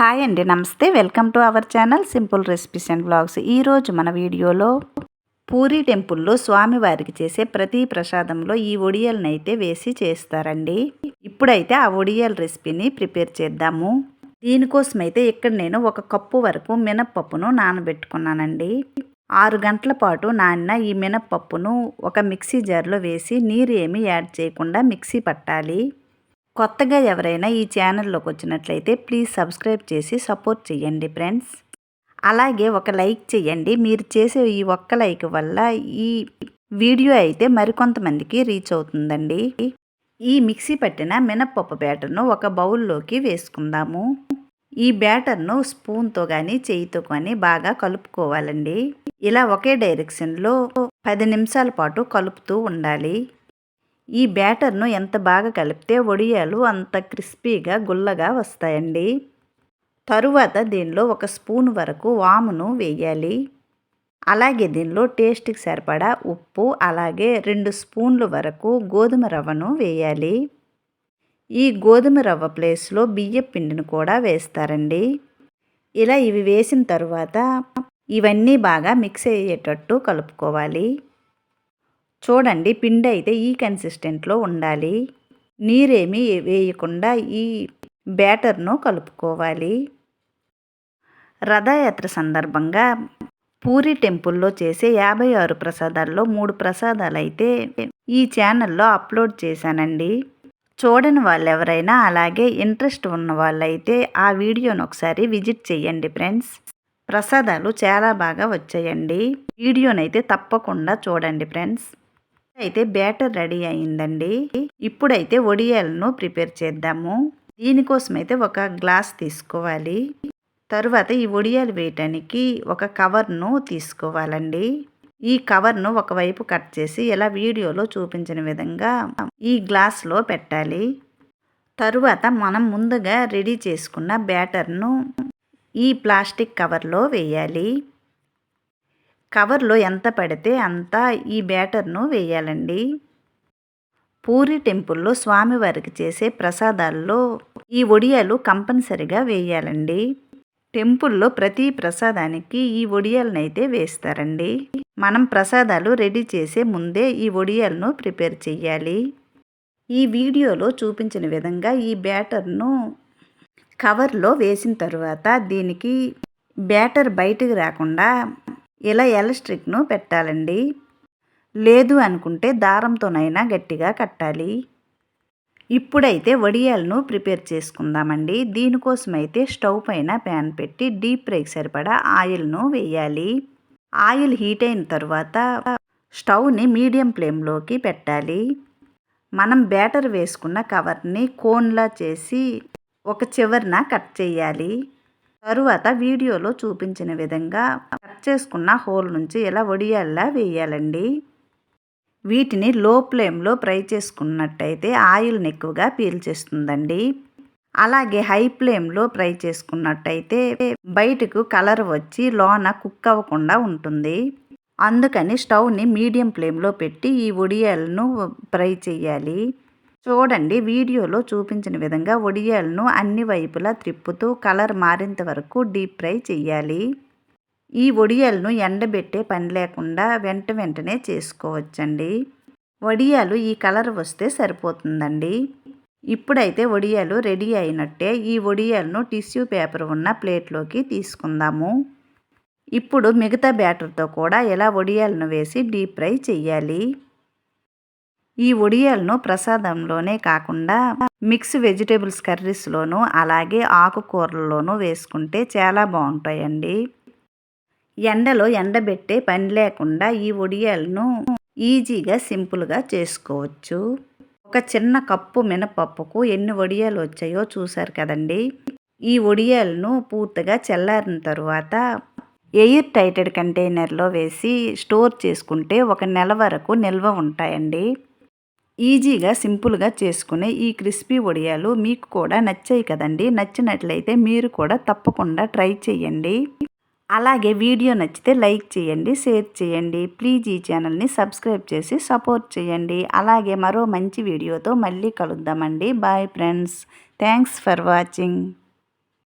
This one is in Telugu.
హాయ్ అండి నమస్తే. Welcome to our channel simple recipes and blogs ఈరోజు మన వీడియోలో పూరి టెంపుల్లో స్వామివారికి చేసే ప్రతి ప్రసాదంలో ఈ ఒడియాలను అయితే వేసి చేస్తారండి. ఇప్పుడైతే ఆ ఒడియాల రెసిపీని ప్రిపేర్ చేద్దాము. దీనికోసం అయితే ఇక్కడ నేను ఒక కప్పు వరకు మినప్పప్పును నానబెట్టుకున్నానండి. ఆరు గంటల పాటు నానిన ఈ మినప్పప్పును ఒక మిక్సీ జార్లో వేసి నీరు ఏమీ యాడ్ చేయకుండా మిక్సీ పట్టాలి. కొత్తగా ఎవరైనా ఈ ఛానల్లోకి వచ్చినట్లయితే ప్లీజ్ సబ్స్క్రైబ్ చేసి సపోర్ట్ చేయండి ఫ్రెండ్స్. అలాగే ఒక లైక్ చేయండి. మీరు చేసే ఈ ఒక్క లైక్ వల్ల ఈ వీడియో అయితే మరికొంతమందికి రీచ్ అవుతుందండి. ఈ మిక్సీ పట్టిన మినప్పప్పు బ్యాటర్ను ఒక బౌల్లోకి వేసుకుందాము. ఈ బ్యాటర్ను స్పూన్తో కానీ చేయితో కానీ బాగా కలుపుకోవాలండి. ఇలా ఒకే డైరెక్షన్లో పది నిమిషాల పాటు కలుపుతూ ఉండాలి. ఈ బ్యాటర్ను ఎంత బాగా కలిపితే వడియాలు అంత క్రిస్పీగా గుల్లగా వస్తాయండి? తరువాత దీనిలో ఒక స్పూన్ వరకు వామును వేయాలి. అలాగే దీనిలో టేస్ట్కి సరిపడా ఉప్పు అలాగే రెండు స్పూన్ల వరకు గోధుమ రవ్వను వేయాలి. ఈ గోధుమ రవ్వ ప్లేస్లో బియ్య పిండిని కూడా వేస్తారండి. ఇలా ఇవి వేసిన తరువాత ఇవన్నీ బాగా మిక్స్ అయ్యేటట్టు కలుపుకోవాలి. చూడండి పిండి అయితే ఈ కన్సిస్టెంట్లో ఉండాలి. నీరేమీ వేయకుండా ఈ బ్యాటర్ను కలుపుకోవాలి. రథయాత్ర సందర్భంగా పూరి టెంపుల్లో చేసే యాభై ఆరు ప్రసాదాల్లో మూడు ప్రసాదాలు అయితే ఈ ఛానల్లో అప్లోడ్ చేశానండి. చూడని వాళ్ళు ఎవరైనా అలాగే ఇంట్రెస్ట్ ఉన్న వాళ్ళైతే ఆ వీడియోను ఒకసారి విజిట్ చేయండి ఫ్రెండ్స్. ప్రసాదాలు చాలా బాగా వచ్చాయండి. వీడియోనైతే తప్పకుండా చూడండి ఫ్రెండ్స్. అయితే బ్యాటర్ రెడీ అయిందండి ఇప్పుడైతే వడియాలను ప్రిపేర్ చేద్దాము. దీనికోసం అయితే ఒక గ్లాస్ తీసుకోవాలి. తరువాత ఈ వడియాలు వేయటానికి ఒక కవర్ను తీసుకోవాలండి. ఈ కవర్ను ఒకవైపు కట్ చేసి ఎలా వీడియోలో చూపించిన విధంగా ఈ గ్లాస్లో పెట్టాలి. తరువాత మనం ముందుగా రెడీ చేసుకున్న బ్యాటర్ను ఈ ప్లాస్టిక్ కవర్లో వేయాలి. కవర్లో ఎంత పడితే అంత ఈ బ్యాటర్ను వేయాలండి. పూరి టెంపుల్లో స్వామివారికి చేసే ప్రసాదాల్లో ఈ ఒడియాలు కంపల్సరిగా వేయాలండి. టెంపుల్లో ప్రతి ప్రసాదానికి ఈ ఒడియాలనైతే వేస్తారండి. మనం ప్రసాదాలు రెడీ చేసే ముందే ఈ ఒడియాలను ప్రిపేర్ చేయాలి ఈ వీడియోలో చూపించిన విధంగా ఈ బ్యాటర్ను కవర్లో వేసిన తర్వాత దీనికి బ్యాటర్ బయటకు రాకుండా ఇలా ఎలస్ట్రిక్ను పెట్టాలండి. లేదు అనుకుంటే దారంతోనైనా గట్టిగా కట్టాలి. ఇప్పుడైతే వడియాలను ప్రిపేర్ చేసుకుందామండి. దీనికోసం అయితే స్టవ్ పైన ప్యాన్ పెట్టి డీప్ ఫ్రైకి సరిపడా ఆయిల్ను వేయాలి. ఆయిల్ హీట్ అయిన తర్వాత స్టవ్ని మీడియం ఫ్లేమ్లోకి పెట్టాలి. మనం బ్యాటర్ వేసుకున్న కవర్ని కోన్లా చేసి ఒక చివరిన కట్ చేయాలి. తరువాత వీడియోలో చూపించిన విధంగా చేసుకున్న హోల్ నుంచి ఇలా వడియాల్లా వేయాలండి? వీటిని లో ఫ్లేమ్లో ఫ్రై చేసుకున్నట్టయితే ఆయిల్ని ఎక్కువగా పీల్చేస్తుందండి అలాగే హై ఫ్లేమ్లో ఫ్రై చేసుకున్నట్టయితే బయటకు కలర్ వచ్చి లోన కుక్ అవ్వకుండా ఉంటుంది. అందుకని స్టవ్ని మీడియం ఫ్లేమ్లో పెట్టి ఈ ఒడియాలను ఫ్రై చేయాలి. చూడండి వీడియోలో చూపించిన విధంగా వడియాలను అన్ని వైపులా త్రిప్పుతూ కలర్ మారేంత వరకు డీప్ ఫ్రై చేయాలి. ఈ వడియాలను ఎండబెట్టే పని లేకుండా వెంట వెంటనే చేసుకోవచ్చండి. వడియాలు ఈ కలర్ వస్తే సరిపోతుందండి. ఇప్పుడైతే వడియాలు రెడీ అయినట్టే ఈ వడియాలను టిష్యూ పేపర్ ఉన్న ప్లేట్లోకి తీసుకుందాము. ఇప్పుడు మిగతా బ్యాటర్తో కూడా ఇలా వడియాలను వేసి డీప్ ఫ్రై చేయాలి ఈ వడియాలను ప్రసాదంలోనే కాకుండా మిక్స్ వెజిటేబుల్స్ కర్రీస్లోనూ అలాగే ఆకుకూరల్లోనూ వేసుకుంటే చాలా బాగుంటాయండి. ఎండలో ఎండబెట్టే పని లేకుండా ఈ వడియాలను ఈజీగా సింపుల్గా చేసుకోవచ్చు. ఒక చిన్న కప్పు మినపప్పుకు ఎన్ని వడియాలు వచ్చాయో చూసారు కదండి. ఈ వడియాలను పూర్తిగా చల్లారిన తరువాత ఎయిర్ టైటెడ్ కంటైనర్లో వేసి స్టోర్ చేసుకుంటే ఒక నెల వరకు నిల్వ ఉంటాయండి. ఈజీగా సింపుల్గా చేసుకునే ఈ క్రిస్పీ వడియాలు మీకు కూడా నచ్చాయి కదండి. నచ్చినట్లయితే మీరు కూడా తప్పకుండా ట్రై చేయండి. అలాగే వీడియో నచ్చితే లైక్ చేయండి షేర్ చేయండి. ప్లీజ్ ఈ ఛానల్ని సబ్స్క్రైబ్ చేసి సపోర్ట్ చేయండి. అలాగే మరో మంచి వీడియోతో మళ్ళీ కలుద్దామండి. Bye friends. Thanks for watching.